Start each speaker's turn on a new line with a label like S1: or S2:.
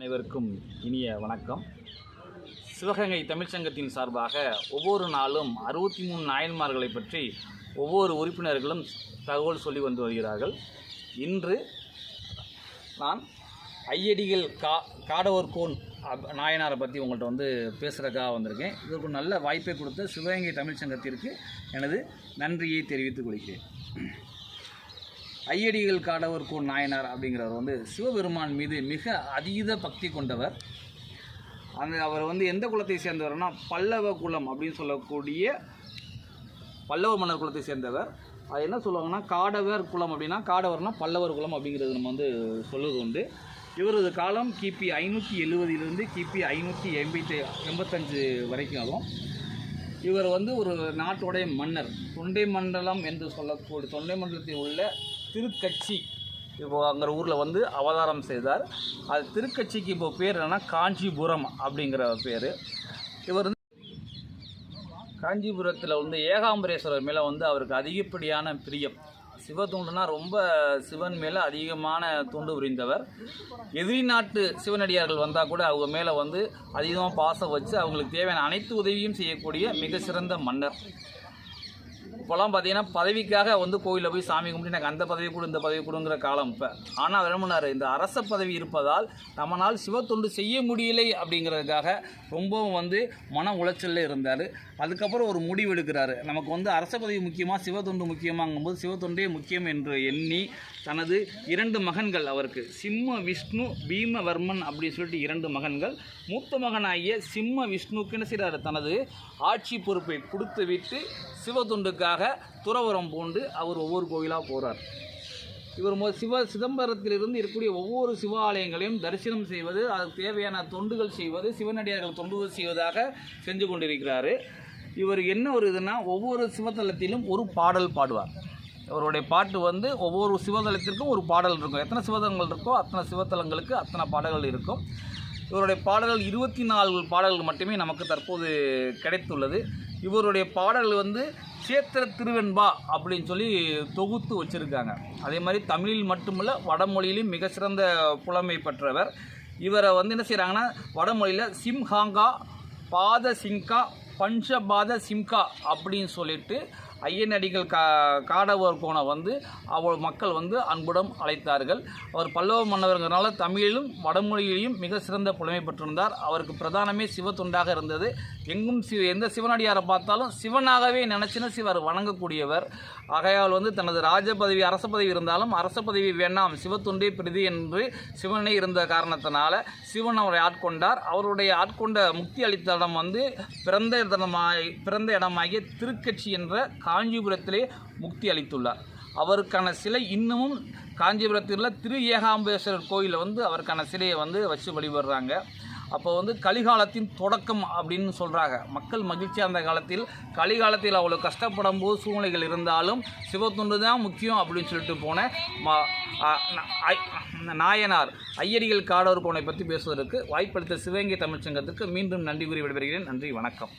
S1: அனைவருக்கும் இனிய வணக்கம். சிவகங்கை தமிழ்ச்சங்கத்தின் சார்பாக ஒவ்வொரு நாளும் அறுபத்தி மூணு நாயன்மார்களை பற்றி ஒவ்வொரு உறுப்பினர்களும் தகவல் சொல்லி வந்து வருகிறார்கள். இன்று நான் ஐயடிகள் கா காடவர்கோன் நாயனாரை பற்றி உங்கள்கிட்ட வந்து பேசுகிறக்காக வந்திருக்கேன். இதற்கு நல்ல வாய்ப்பை கொடுத்த சிவகங்கை தமிழ்ச்சங்கத்திற்கு எனது நன்றியை தெரிவித்துக் கொள்கிறேன். ஐயடிகள் காடவர் நாயனார் அப்படிங்கிறவர் வந்து சிவபெருமான் மீது மிக அதீத பக்தி கொண்டவர். அந்த அவர் வந்து எந்த குலத்தை சேர்ந்தவர்னா பல்லவ குலம் அப்படின்னு சொல்லக்கூடிய பல்லவ மன்னர் குலத்தை சேர்ந்தவர். அது என்ன சொல்லுவாங்கன்னா காடவர் குலம் அப்படின்னா காடவர்னா பல்லவர் குலம் அப்படிங்கிறது நம்ம வந்து சொல்லுவது உண்டு. இவரது காலம் கிபி ஐநூற்றி எழுபதிலிருந்து கிபி ஐநூற்றி எண்பத்தி எண்பத்தஞ்சு வரைக்கும் ஆகும். இவர் வந்து ஒரு நாட்டுடைய மன்னர். தொண்டை மண்டலம் என்று சொல்லக்கூடிய தொண்டை மண்டலத்தில் உள்ள திருக்கட்சி. இப்போ அங்கிற ஊரில் வந்து அவதாரம் செய்தார். அது திருக்கட்சிக்கு இப்போ பேர் என்னன்னா காஞ்சிபுரம் அப்படிங்கிற பேர். இவர் வந்து காஞ்சிபுரத்தில் வந்து ஏகாம்பரேஸ்வரர் மேலே வந்து அவருக்கு அதிகப்படியான பிரியம். சிவத்தொண்டுனா ரொம்ப சிவன் மேலே அதிகமான தூண்டு புரிந்தவர். எதிரி நாட்டு சிவனடியார்கள் வந்தால் கூட அவங்க மேலே வந்து அதிகமாக பாசம் வச்சு அவங்களுக்கு தேவையான அனைத்து உதவியும் செய்யக்கூடிய மிக சிறந்த மன்னர். இப்போலாம் பார்த்தீங்கன்னா பதவிக்காக வந்து கோயிலில் போய் சாமி கும்பிட்டு எனக்கு அந்த பதவி கொடு இந்த பதவி கொடுங்கிற காலம் இப்போ. ஆனால் அவர் என்ன இந்த அரச பதவி இருப்பதால் நம்மளால் சிவத்தொண்டு செய்ய முடியலை அப்படிங்கிறதுக்காக ரொம்பவும் வந்து மன உளைச்சலில் இருந்தார். அதுக்கப்புறம் ஒரு முடிவு எடுக்கிறாரு. நமக்கு வந்து அரச பதவி முக்கியமாக சிவத்தொண்டு முக்கியமாங்கும்போது சிவத்தொண்டே முக்கியம் என்று எண்ணி தனது இரண்டு மகன்கள் அவருக்கு. சிம்ம விஷ்ணு பீமவர்மன் அப்படின்னு சொல்லிட்டு இரண்டு மகன்கள். மூத்த மகனாகிய சிம்ம விஷ்ணுக்கு என்ன செய்கிறாரு தனது ஆட்சி பொறுப்பை கொடுத்து விட்டு சிவத்தொண்டுக்காக துறவரம் பூண்டு அவர் ஒவ்வொரு கோயிலாக போகிறார் இவர் சிவ சிதம்பரத்திலிருந்து இருக்கக்கூடிய ஒவ்வொரு சிவாலயங்களையும் தரிசனம் செய்வது அதுக்கு தேவையான தொண்டுகள் செய்வது சிவனடியார்கள் தொண்டுகள் செய்வதாக செஞ்சு கொண்டிருக்கிறார். இவர் என்ன ஒரு இதுனா ஒவ்வொரு சிவத்தலத்திலும் ஒரு பாடல் பாடுவார். அவருடைய பாட்டு வந்து ஒவ்வொரு சிவதலத்திற்கும் ஒரு பாடல் இருக்கும். எத்தனை சிவதலங்கள் இருக்கோ அத்தனை சிவத்தலங்களுக்கு அத்தனை பாடல்கள் இருக்கும். இவருடைய பாடல்கள் இருபத்தி நாலு பாடல்கள் மட்டுமே நமக்கு தற்போது கிடைத்துள்ளது. இவருடைய பாடல் வந்து சேத்திர திருவெண்பா அப்படின்னு சொல்லி தொகுத்து வச்சுருக்காங்க. அதே மாதிரி தமிழில் மட்டுமல்ல வடமொழியிலும் மிக சிறந்த புலமை பெற்றவர். இவரை வந்து என்ன செய்கிறாங்கன்னா வடமொழியில் சிம்ஹாங்கா பாத சிங்கா பஞ்சபாத சிம்கா அப்படின்னு சொல்லிட்டு ஐயனடிகள் கா காடவர் கோணம் வந்து அவள் மக்கள் வந்து அன்புடன் அழைத்தார்கள். அவர் பல்லவ மன்னவர்கிறனால தமிழிலும் வடமொழியிலையும் மிக சிறந்த புலமை பெற்றிருந்தார். அவருக்கு பிரதானமே சிவத்துண்டாக இருந்தது. எங்கும் சிவ எந்த சிவனடியாரை பார்த்தாலும் சிவனாகவே நினச்சின சிவர் வணங்கக்கூடியவர். ஆகையால் வந்து தனது ராஜ பதவி அரச பதவி இருந்தாலும் அரச பதவி வேண்டாம் சிவத்துண்டே பிரதி என்று சிவனே இருந்த காரணத்தினால சிவன் அவரை ஆட்கொண்டார். அவருடைய ஆட்கொண்ட முக்தி அளித்த இடம் வந்து பிறந்த இடமாய் பிறந்த இடமாகிய திருக்கட்சி என்ற காஞ்சிபுரத்திலே முக்தி அளித்துள்ளார். அவருக்கான சிலை இன்னமும் காஞ்சிபுரத்தில் திரு. ஏகாம்பேஸ்வரர் கோயிலில் வந்து அவருக்கான சிலையை வந்து வச்சு வழிபடுறாங்க. அப்போ வந்து கலிகாலத்தின் தொடக்கம் அப்படின்னு சொல்கிறாங்க மக்கள் மகிழ்ச்சியாக இருந்த காலத்தில் கலிகாலத்தில் அவ்வளோ கஷ்டப்படும் போது சூழ்நிலைகள் இருந்தாலும் சிவத்துண்டு தான் முக்கியம் அப்படின்னு சொல்லிட்டு போன நாயனார் ஐயடிகள் காடவர் கோனை பற்றி பேசுவதற்கு வாய்ப்பளித்த சிவகங்கை தமிழ்ச்சங்கத்துக்கு மீண்டும் நன்றி கூறி விடைபெறுகிறேன். நன்றி வணக்கம்.